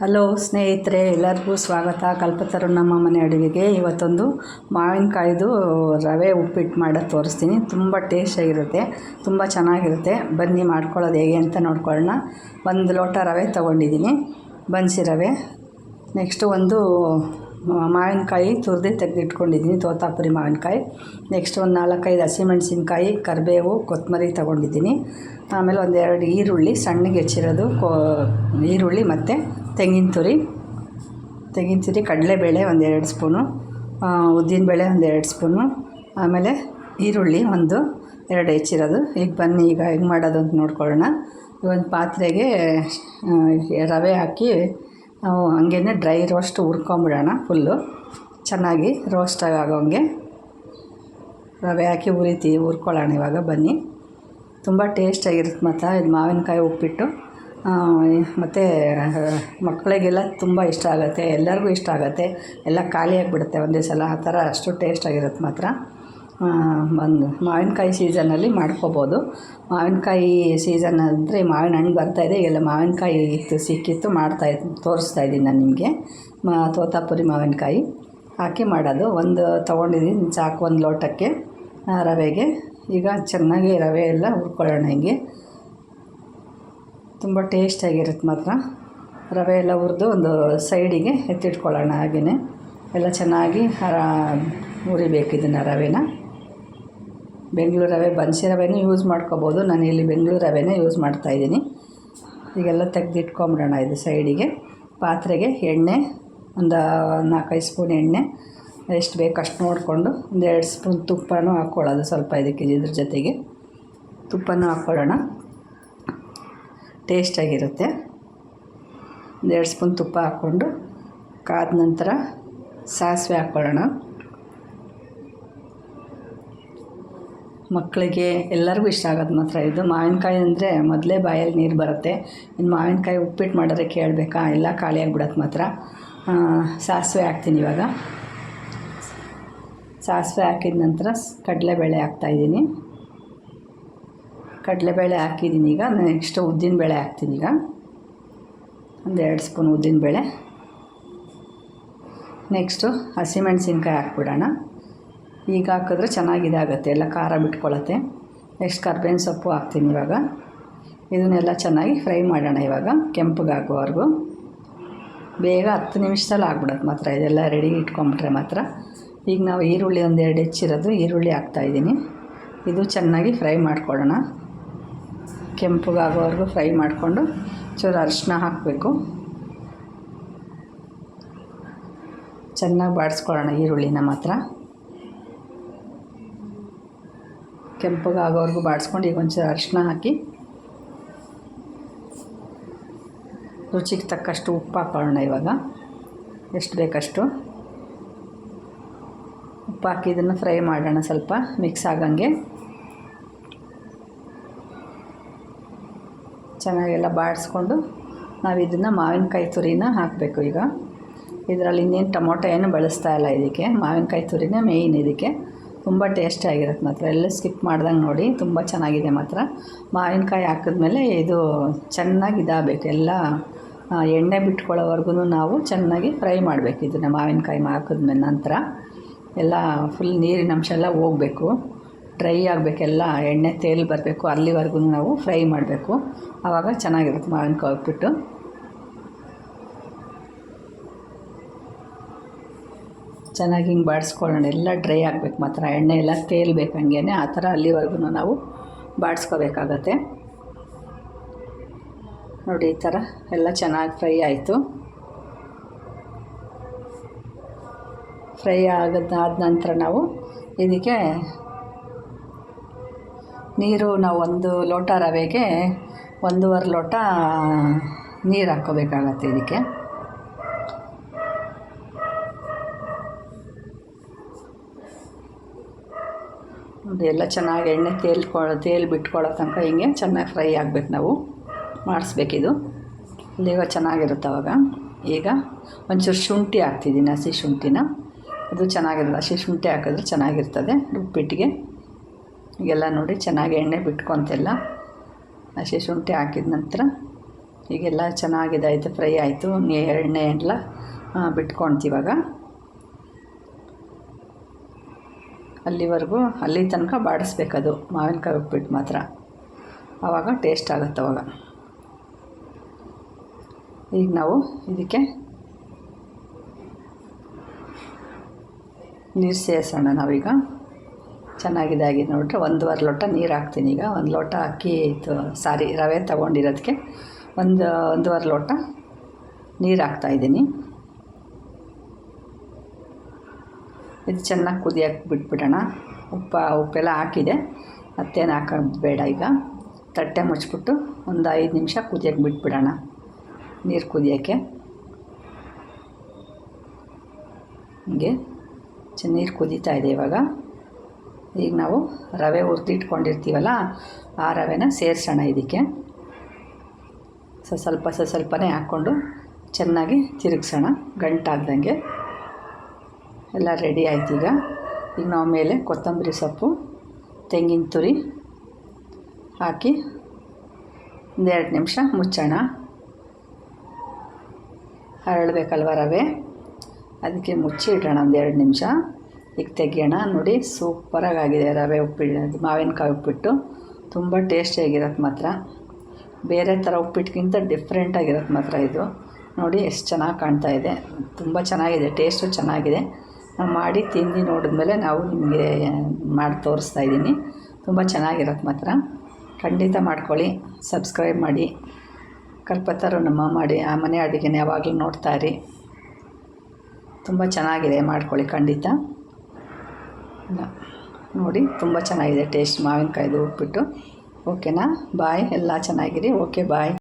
Hello ಸ್ನೇಹಿತರೆ, ಎಲ್ಲರಿಗೂ ಸ್ವಾಗತ. ಕಲ್ಪತರು ನಮ್ಮ ಮನೆ ಅಡುಗೆಗೆ ಇವತ್ತೊಂದು ಮಾವಿನಕಾಯ್ದು ರವೆ ಉಪ್ಪಿಟ್ಟು ಮಾಡೋದು ತೋರಿಸ್ತೀನಿ. ತುಂಬ ಟೇಸ್ಟಾಗಿರುತ್ತೆ ತುಂಬ ಚೆನ್ನಾಗಿರುತ್ತೆ. ಬನ್ನಿ ಮಾಡ್ಕೊಳ್ಳೋದು ಹೇಗೆ ಅಂತ ನೋಡ್ಕೊಳ್ಳೋಣ. ಒಂದು ಲೋಟ ರವೆ ತೊಗೊಂಡಿದ್ದೀನಿ. ಬನ್ಸಿ ರವೆ. ನೆಕ್ಸ್ಟು ಒಂದು ಮಾವಿನಕಾಯಿ ತುರಿದು ತೆಗೆದಿಟ್ಕೊಂಡಿದ್ದೀನಿ, ತೋತಾಪುರಿ ಮಾವಿನಕಾಯಿ. ನೆಕ್ಸ್ಟ್ ಒಂದು ನಾಲ್ಕೈದು ಹಸಿಮೆಣಸಿನ್ಕಾಯಿ, ಕರಿಬೇವು ಕೊತ್ತಂಬರಿ ತೊಗೊಂಡಿದ್ದೀನಿ. ಆಮೇಲೆ ಒಂದೆರಡು ಈರುಳ್ಳಿ, ಸಣ್ಣಗೆ ಹೆಚ್ಚಿರೋದು ಕೋ ಈರುಳ್ಳಿ ಮತ್ತು ತೆಂಗಿನ ತುರಿ ತೆಂಗಿನ ತುರಿ, ಕಡಲೆಬೇಳೆ ಒಂದೆರಡು ಸ್ಪೂನು ಉದ್ದಿನಬೇಳೆ ಒಂದೆರಡು ಸ್ಪೂನು, ಆಮೇಲೆ ಈರುಳ್ಳಿ ಒಂದು ಎರಡು ಹೆಚ್ಚಿರೋದು. ಈಗ ಬನ್ನಿ, ಈಗ ಹೆಂಗೆ ಮಾಡೋದು ಅಂತ ನೋಡ್ಕೊಳ್ಳೋಣ. ಒಂದು ಪಾತ್ರೆಗೆ ರವೆ ಹಾಕಿ, ನಾವು ಡ್ರೈ ರೋಸ್ಟ್ ಹುರ್ಕೊಂಬಿಡೋಣ ಫುಲ್ಲು. ಚೆನ್ನಾಗಿ ರೋಸ್ಟಾಗಿ ಆಗೋಂಗೆ ರವೆ ಹಾಕಿ ಉರಿತೀವಿ ಹುರ್ಕೊಳ್ಳೋಣ ಇವಾಗ. ಬನ್ನಿ. ತುಂಬ ಟೇಸ್ಟಾಗಿರುತ್ತೆ ಮತ್ತು ಇದು ಮಾವಿನಕಾಯಿ ಉಪ್ಪಿಟ್ಟು. ಮತ್ತು ಮಕ್ಕಳಿಗೆಲ್ಲ ತುಂಬ ಇಷ್ಟ ಆಗುತ್ತೆ, ಎಲ್ಲರಿಗೂ ಇಷ್ಟ ಆಗುತ್ತೆ. ಎಲ್ಲ ಖಾಲಿಯಾಗಿಬಿಡುತ್ತೆ ಒಂದೇ ಸಲ, ಆ ಥರ ಅಷ್ಟು ಟೇಸ್ಟಾಗಿರುತ್ತೆ ಮಾತ್ರ. ಒಂದು ಮಾವಿನಕಾಯಿ ಸೀಸನಲ್ಲಿ ಮಾಡ್ಕೋಬೋದು. ಮಾವಿನಕಾಯಿ ಸೀಸನ್ ಅಂದರೆ ಮಾವಿನ ಹಣ್ಣು ಬರ್ತಾಯಿದೆ ಈಗೆಲ್ಲ ಮಾವಿನಕಾಯಿ ಇತ್ತು ಸಿಕ್ಕಿತ್ತು, ಮಾಡ್ತಾ ತೋರಿಸ್ತಾ ಇದ್ದೀನಿ ನಾನು ನಿಮಗೆ. ಮಾ, ತೋತಾಪುರಿ ಮಾವಿನಕಾಯಿ. ಹಾಕಿ ಮಾಡೋದು. ಒಂದು ತೊಗೊಂಡಿದ್ದೀನಿ, ಸಾಕು, ಒಂದು ಲೋಟಕ್ಕೆ ರವೆಗೆ. ಈಗ ಚೆನ್ನಾಗಿ ರವೆ ಎಲ್ಲ ಹುರ್ಕೊಳ್ಳೋಣ ಹಿಂಗೆ. ತುಂಬ ಟೇಸ್ಟಾಗಿರುತ್ತೆ ಮಾತ್ರ. ರವೆ ಎಲ್ಲ ಹುರಿದು ಒಂದು ಸೈಡಿಗೆ ಎತ್ತಿಟ್ಕೊಳ್ಳೋಣ ಹಾಗೆಯೇ ಎಲ್ಲ ಚೆನ್ನಾಗಿ ಹರ ಹುರಿಬೇಕು ಇದನ್ನು ರವೆನ. ಬೆಂಗಳೂರು ರವೆ, ಬನ್ಸಿ ರವೆನೂ ಯೂಸ್ ಮಾಡ್ಕೋಬೋದು. ನಾನು ಇಲ್ಲಿ ಬೆಂಗಳೂರು ರವೆನೇ ಯೂಸ್ ಮಾಡ್ತಾಯಿದ್ದೀನಿ ಈಗೆಲ್ಲ ತೆಗೆದಿಟ್ಕೊಂಬಿಡೋಣ ಇದು ಸೈಡಿಗೆ ಪಾತ್ರೆಗೆ ಎಣ್ಣೆ, ಒಂದು ನಾಲ್ಕೈದು ಸ್ಪೂನ್ ಎಣ್ಣೆ, ಎಷ್ಟು ಬೇಕು ಅಷ್ಟು ನೋಡಿಕೊಂಡು ಒಂದು ಎರಡು ಸ್ಪೂನ್ ತುಪ್ಪನೂ ಹಾಕ್ಕೊಳ್ಳೋದು ಸ್ವಲ್ಪ ಇದಕ್ಕೆ ಇದ್ರ ಜೊತೆಗೆ. ತುಪ್ಪನೂ ಹಾಕ್ಕೊಳ್ಳೋಣ. ಟೇಸ್ಟಾಗಿರುತ್ತೆ. ಒಂದು ಎರಡು ಸ್ಪೂನ್ ತುಪ್ಪ ಹಾಕ್ಕೊಂಡು ಕಾದ ನಂತರ ಸಾಸಿವೆ ಹಾಕ್ಕೊಳ್ಳೋಣ ಮಕ್ಕಳಿಗೆ ಎಲ್ಲರಿಗೂ ಇಷ್ಟ ಆಗೋದು ಮಾತ್ರ ಇದು. ಮಾವಿನಕಾಯಿ ಅಂದರೆ ಮೊದಲೇ ಬಾಯಲ್ಲಿ ನೀರು ಬರುತ್ತೆ. ಇನ್ನು ಮಾವಿನಕಾಯಿ ಉಪ್ಪಿಟ್ಟು ಮಾಡಿದ್ರೆ ಕೇಳಬೇಕಾ? ಎಲ್ಲ ಖಾಲಿಯಾಗಿಬಿಡತ್ತೆ ಮಾತ್ರ. ಸಾಸಿವೆ ಹಾಕ್ತೀನಿ ಇವಾಗ. ಸಾಸಿವೆ ಹಾಕಿದ ನಂತರ ಕಡಲೆಬೇಳೆ ಹಾಕ್ತಾಯಿದ್ದೀನಿ ಕಡಲೆಬೇಳೆ ಹಾಕಿದ್ದೀನಿ ಈಗ. ನೆಕ್ಸ್ಟು ಉದ್ದಿನಬೇಳೆ ಹಾಕ್ತೀನಿ ಈಗ. ಒಂದು ಎರಡು ಸ್ಪೂನ್ ಉದ್ದಿನಬೇಳೆ ನೆಕ್ಸ್ಟು ಹಸಿಮೆಣಸಿನ್ಕಾಯಿ ಹಾಕ್ಬಿಡೋಣ. ಈಗ ಹಾಕಿದ್ರೆ ಚೆನ್ನಾಗಿದಾಗುತ್ತೆ. ಎಲ್ಲ ಖಾರ ಬಿಟ್ಕೊಳತ್ತೆ. ನೆಕ್ಸ್ಟ್ ಕರ್ಬೇವಿನ ಸೊಪ್ಪು ಹಾಕ್ತೀನಿ ಇವಾಗ. ಇದನ್ನೆಲ್ಲ ಚೆನ್ನಾಗಿ ಫ್ರೈ ಮಾಡೋಣ ಇವಾಗ, ಕೆಂಪಗಾಗುವವರೆಗೂ. ಬೇಗ ಹತ್ತು ನಿಮಿಷದಲ್ಲಿ ಆಗ್ಬಿಡತ್ತೆ ಮಾತ್ರ. ಇದೆಲ್ಲ ರೆಡಿ ಇಟ್ಕೊಂಬಿಟ್ರೆ ಮಾತ್ರ. ಈಗ ನಾವು ಈರುಳ್ಳಿ ಒಂದು ಎರಡು ಹೆಚ್ಚಿರೋದು ಈರುಳ್ಳಿ ಹಾಕ್ತಾಯಿದ್ದೀನಿ ಇದು ಚೆನ್ನಾಗಿ ಫ್ರೈ ಮಾಡ್ಕೊಳ್ಳೋಣ. ಕೆಂಪಗಾಗೋವರೆಗೂ ಫ್ರೈ ಮಾಡಿಕೊಂಡು ಚೂರು ಅರಿಶಿನ ಹಾಕಬೇಕು. ಚೆನ್ನಾಗಿ ಬಾಡಿಸ್ಕೊಳ್ಳೋಣ ಈರುಳ್ಳಿನ ಮಾತ್ರ. ಕೆಂಪಗಾಗೋವರೆಗೂ ಬಾಡಿಸ್ಕೊಂಡು ಈಗ ಒಂಚೂರು ಅರಿಶಿನ ಹಾಕಿ ರುಚಿಗೆ ತಕ್ಕಷ್ಟು ಉಪ್ಪು ಹಾಕೊಳ್ಳೋಣ ಇವಾಗ. ಎಷ್ಟು ಬೇಕಷ್ಟು? ಉಪ್ಪು ಹಾಕಿ ಇದನ್ನು ಫ್ರೈ ಮಾಡೋಣ ಸ್ವಲ್ಪ ಮಿಕ್ಸ್ ಆಗಂಗೆ. ಚೆನ್ನಾಗೆಲ್ಲ ಬಾಡಿಸ್ಕೊಂಡು ನಾವು ಇದನ್ನು ಮಾವಿನಕಾಯಿ ತುರಿನ ಹಾಕಬೇಕು ಈಗ. ಇದರಲ್ಲಿ ಇನ್ನೇನು ಟೊಮೊಟೊ ಏನು ಬಳಸ್ತಾ ಇಲ್ಲ ಇದಕ್ಕೆ. ಮಾವಿನಕಾಯಿ ತುರಿನೇ ಮೇಯ್ನ್ ಇದಕ್ಕೆ. ತುಂಬ ಟೇಸ್ಟಿಯಾಗಿರುತ್ತೆ ಮಾತ್ರ. ಎಲ್ಲ ಸ್ಕಿಪ್ ಮಾಡ್ದಂಗೆ ನೋಡಿ ತುಂಬ ಚೆನ್ನಾಗಿದೆ ಮಾತ್ರ. ಮಾವಿನಕಾಯಿ ಹಾಕಿದ್ಮೇಲೆ ಇದು ಚೆನ್ನಾಗಿ ಇದಾಗಬೇಕು. ಎಲ್ಲ ಎಣ್ಣೆ ಬಿಟ್ಕೊಳ್ಳೋವರೆಗೂ ನಾವು ಚೆನ್ನಾಗಿ ಫ್ರೈ ಮಾಡಬೇಕು ಇದನ್ನು ಮಾವಿನಕಾಯಿ ಹಾಕಿದ್ಮೇಲೆ ನಂತರ. ಎಲ್ಲ ಫುಲ್ ನೀರಿನ ಅಂಶ ಎಲ್ಲ ಹೋಗಬೇಕು. ಡ್ರೈ ಆಗಬೇಕೆಲ್ಲ, ಎಣ್ಣೆ ತೇಲ್ ಬರಬೇಕು, ಅಲ್ಲಿವರೆಗೂ ನಾವು ಫ್ರೈ ಮಾಡಬೇಕು. ಆವಾಗ ಚೆನ್ನಾಗಿರುತ್ತೆ ಮಾವಿನಕಾಯಿ ಉಪ್ಪಿಟ್ಟು. ಚೆನ್ನಾಗಿ ಹಿಂಗೆ ಬಾಡಿಸ್ಕೊಳ್ಳೋಣ. ಎಲ್ಲ ಡ್ರೈ ಆಗಬೇಕು ಮಾತ್ರ. ಎಣ್ಣೆ ಎಲ್ಲ ತೇಲ್ಬೇಕು ಹಂಗೆ ಆ ಥರ ಅಲ್ಲಿವರೆಗೂ ನಾವು ಬಾಡಿಸ್ಕೋಬೇಕಾಗತ್ತೆ. ನೋಡಿ, ಈ ಥರ ಎಲ್ಲ ಚೆನ್ನಾಗಿ ಫ್ರೈ ಆಯಿತು. ಫ್ರೈ ಆಗದಾದ ನಂತರ ನಾವು ಇದಕ್ಕೆ ನೀರು ನಾವು ಒಂದು ಲೋಟ ರವೆಗೆ ಒಂದೂವರೆ ಲೋಟ ನೀರು ಹಾಕ್ಕೋಬೇಕಾಗತ್ತೆ ಇದಕ್ಕೆ. ಎಲ್ಲ ಚೆನ್ನಾಗಿ ಎಣ್ಣೆ ತೇಲ್ಕೊ ತೇಲ್ ಬಿಟ್ಕೊಳ್ಳೋ ತನಕ ಹಿಂಗೆ ಚೆನ್ನಾಗಿ ಫ್ರೈ ಆಗಬೇಕು ನಾವು. ಮಾಡಿಸ್ಬೇಕಿದು. ಇಲ್ಲಿಗ ಚೆನ್ನಾಗಿರುತ್ತೆ ಅವಾಗ. ಈಗ ಒಂಚೂರು ಶುಂಠಿ ಹಾಕ್ತಿದ್ದೀನಿ ಹಸಿ ಶುಂಠಿನ. ಅದು ಚೆನ್ನಾಗಿರಲ್ಲ. ಹಸಿ ಶುಂಠಿ ಹಾಕಿದ್ರೆ ಚೆನ್ನಾಗಿರ್ತದೆ. ಉಪ್ಪಿಟ್ಟಿಗೆ. ಈಗೆಲ್ಲ ನೋಡಿ ಚೆನ್ನಾಗಿ ಎಣ್ಣೆ ಬಿಟ್ಕೊತೆಲ್ಲ. ಹಸಿ ಶುಂಠಿ ಹಾಕಿದ ನಂತರ ಈಗೆಲ್ಲ ಚೆನ್ನಾಗಿದಾಯಿತು ಫ್ರೈ ಆಯಿತು. ಎಣ್ಣೆ ಎಲ್ಲ ಬಿಟ್ಕೊತೀವಾಗ. ಅಲ್ಲಿವರೆಗೂ, ಅಲ್ಲಿ ತನಕ ಬಾಡಿಸ್ಬೇಕದು, ಮಾವಿನಕಾಯಿ ಉಪ್ಪಿಟ್ಟು ಮಾತ್ರ. ಆವಾಗ ಟೇಸ್ಟ್ ಆಗುತ್ತೆ ಅವಾಗ. ಈಗ ನಾವು ಇದಕ್ಕೆ ನೀರು ಸೇರಿಸೋಣ ನಾವೀಗ. ಚೆನ್ನಾಗಿದೆ ಆಗಿದೆ ನೋಡಿದ್ರೆ ಒಂದೂವರೆ ಲೋಟ ನೀರು ಹಾಕ್ತೀನಿ ಈಗ. ಒಂದು ಲೋಟ ಅಕ್ಕಿ ಇದು ಸಾರಿ ರವೆ ತೊಗೊಂಡಿರೋದಕ್ಕೆ ಒಂದು, ಒಂದೂವರೆ ಲೋಟ ನೀರು ಹಾಕ್ತಾಯಿದ್ದೀನಿ ಇದು ಚೆನ್ನಾಗಿ ಕುದಿಯೋಕೆ ಬಿಟ್ಬಿಡೋಣ. ಉಪ್ಪ, ಉಪ್ಪೆಲ್ಲ ಹಾಕಿದೆ. ಮತ್ತೇನು ಹಾಕೋದು ಬೇಡ ಈಗ. ತಟ್ಟೆ ಮುಚ್ಚಿಬಿಟ್ಟು ಒಂದು ಐದು ನಿಮಿಷ ಕುದಿಯೋಕೆ ಬಿಟ್ಬಿಡೋಣ ನೀರು ಕುದಿಯೋಕ್ಕೆ. ಹೀಗೆ ನೀರು ಕುದೀತಾ ಇದೆ ಇವಾಗ. ಈಗ ನಾವು ರವೆ ಹುರಿದಿಟ್ಕೊಂಡಿರ್ತೀವಲ್ಲ, ಆ ರವೆನ ಸೇರಿಸೋಣ ಇದಕ್ಕೆ. ಸೊ ಸ್ವಲ್ಪ, ಸ ಸ್ವಲ್ಪನೇ ಹಾಕ್ಕೊಂಡು ಚೆನ್ನಾಗಿ ತಿರುಗಿಸೋಣ, ಗಂಟಾಗ್ದಂಗೆ. ಎಲ್ಲ ರೆಡಿ ಆಯ್ತು ಈಗ. ಈಗ ನಾವು ಮೇಲೆ ಕೊತ್ತಂಬರಿ ಸೊಪ್ಪು, ತೆಂಗಿನ ತುರಿ ಹಾಕಿ ಒಂದೆರಡು ನಿಮಿಷ ಮುಚ್ಚೋಣ. ಹರಳಬೇಕಲ್ವ ರವೆ? ಅದಕ್ಕೆ ಮುಚ್ಚಿ ಇಡೋಣ ಒಂದೆರಡು ನಿಮಿಷ. ಈಗ ತೆಗಿಯೋಣ. ನೋಡಿ ಸೂಪರಾಗಿ ಆಗಿದೆ ರವೆ ಉಪ್ಪಿಟ್ಟು ಮಾವಿನಕಾಯಿ ಉಪ್ಪಿಟ್ಟು. ತುಂಬ ಟೇಸ್ಟಿಯಾಗಿರತ್ತೆ ಮಾತ್ರ. ಬೇರೆ ಥರ ಉಪ್ಪಿಟ್ಟಿಗಿಂತ ಡಿಫ್ರೆಂಟಾಗಿರತ್ತೆ ಮಾತ್ರ ಇದು. ನೋಡಿ, ಎಷ್ಟು ಚೆನ್ನಾಗಿ ಕಾಣ್ತಾ ಇದೆ. ತುಂಬ ಚೆನ್ನಾಗಿದೆ ಟೇಸ್ಟು ಚೆನ್ನಾಗಿದೆ. ನಾವು ಮಾಡಿ ತಿಂದು ನೋಡಿದ್ಮೇಲೆ ನಾವು ನಿಮಗೆ ಮಾಡಿ ತೋರಿಸ್ತಾ ಇದ್ದೀನಿ. ತುಂಬ ಚೆನ್ನಾಗಿರತ್ತೆ ಮಾತ್ರ. ಖಂಡಿತ ಮಾಡ್ಕೊಳ್ಳಿ ಸಬ್ಸ್ಕ್ರೈಬ್ ಮಾಡಿ. ಕಲ್ಪತ್ತಾರು ನಮ್ಮ ಮಾಡಿ, ಆ ಮನೆ ಅಡುಗೆನ ಯಾವಾಗಲೂ ನೋಡ್ತಾ ಇರಿ. ತುಂಬ ಚೆನ್ನಾಗಿದೆ, ಮಾಡ್ಕೊಳ್ಳಿ ಖಂಡಿತ. ನೋಡಿ ತುಂಬ ಚೆನ್ನಾಗಿದೆ ಟೇಸ್ಟ್ ಮಾವಿನಕಾಯ್ದು ಉಪ್ಪಿಟ್ಟು. ಓಕೆನಾ? ಬಾಯ್. ಎಲ್ಲ ಚೆನ್ನಾಗಿರಿ. Okay bye.